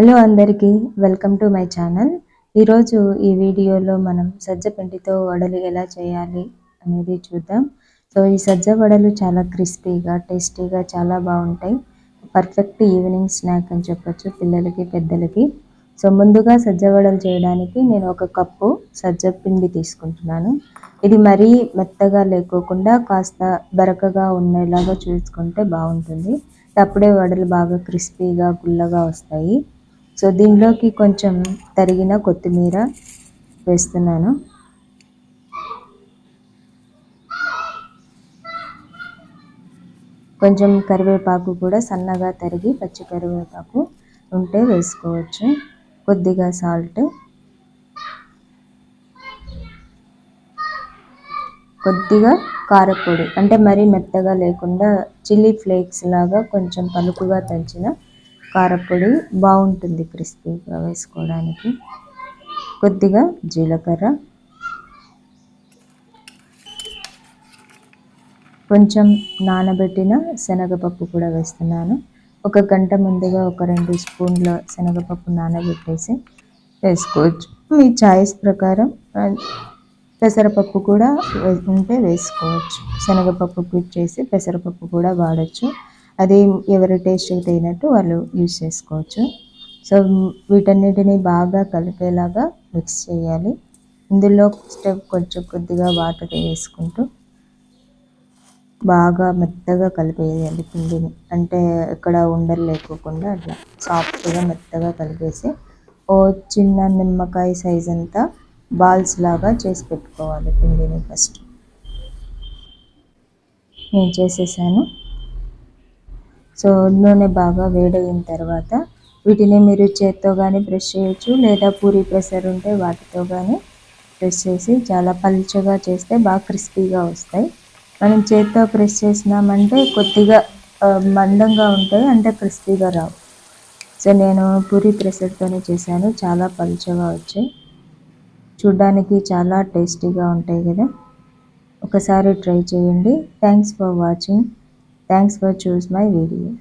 Hello అందరికీ welcome to my channel. ఈరోజు ఈ వీడియోలో మనం సజ్జ పిండితో వడలు ఎలా చేయాలి అనేది చూద్దాం. సో ఈ సజ్జ వడలు చాలా క్రిస్పీగా టేస్టీగా చాలా బాగుంటాయి. పర్ఫెక్ట్ ఈవినింగ్ స్నాక్ అని చెప్పొచ్చు పిల్లలకి పెద్దలకి. సో ముందుగా సజ్జ వడలు చేయడానికి నేను ఒక కప్పు సజ్జ పిండి తీసుకుంటున్నాను. ఇది మరీ మెత్తగా లేకోకుండా కాస్త బరకగా ఉండేలాగా చూసుకుంటే బాగుంటుంది. అప్పుడే వడలు బాగా క్రిస్పీగా గుల్లగా వస్తాయి. సో దీనిలోకి కొంచెం తరిగిన కొత్తిమీర వేస్తున్నాను. కొంచెం కరివేపాకు కూడా సన్నగా తరిగి పచ్చి కరివేపాకు ఉంటే వేసుకోవచ్చు. కొద్దిగా సాల్ట్. కొద్దిగా కారపొడి. అంటే మరీ మెత్తగా లేకుండా చిల్లీ ఫ్లేక్స్ లాగా కొంచెం పలుకుగా దంచిన కారపొడి బాగుంటుంది క్రిస్పీగా వేసుకోవడానికి కొద్దిగా జీలకర్ర. కొంచెం నానబెట్టిన శనగపప్పు కూడా వేస్తున్నాను. ఒక గంట ముందుగా ఒక రెండు స్పూన్ల శనగపప్పు నానబెట్టేసి వేసుకోవచ్చు. మీ చాయిస్ ప్రకారం పెసరపప్పు కూడా ఉంటే వేసుకోవచ్చు. శనగపప్పు చేసి పెసరపప్పు కూడా వాడచ్చు. అది ఎవరి టేస్ట్కి తగినట్టు వాళ్ళు యూజ్ చేసుకోవచ్చు. సో వీటన్నిటిని బాగా కలిపేలాగా మిక్స్ చేయాలి. ఇందులో స్టెప్ కొంచెం కొద్దిగా వాటర్ వేసుకుంటూ బాగా మెత్తగా కలిపేయాలి పిండిని. అంటే ఎక్కడ ఉండలు లేకోకుండా అట్లా సాఫ్ట్గా మెత్తగా కలిపేసి ఓ చిన్న నిమ్మకాయ సైజ్ అంతా బాల్స్ లాగా చేసి పెట్టుకోవాలి పిండిని ఫస్ట్ నేను చేసేసాను. సో నూనె బాగా వేడయిన తర్వాత వీటిని మీరు చేత్తో కానీ ప్రెస్ చేయొచ్చు లేదా పూరి ప్రెషర్ ఉంటే వాటితో కానీ ప్రెస్ చేసి చాలా పలుచగా చేస్తే బాగా క్రిస్పీగా వస్తాయి. మనం చేత్తో ప్రెస్ చేసినామంటే కొద్దిగా మందంగా ఉంటాయి అంటే క్రిస్పీగా రావు. సో నేను పూరి ప్రెషర్తోనే చేశాను చాలా పలుచగా వచ్చాయి. చూడ్డానికి చాలా టేస్టీగా ఉంటాయి కదా. ఒకసారి ట్రై చేయండి. Thanks for watching. Thanks for choosing my video.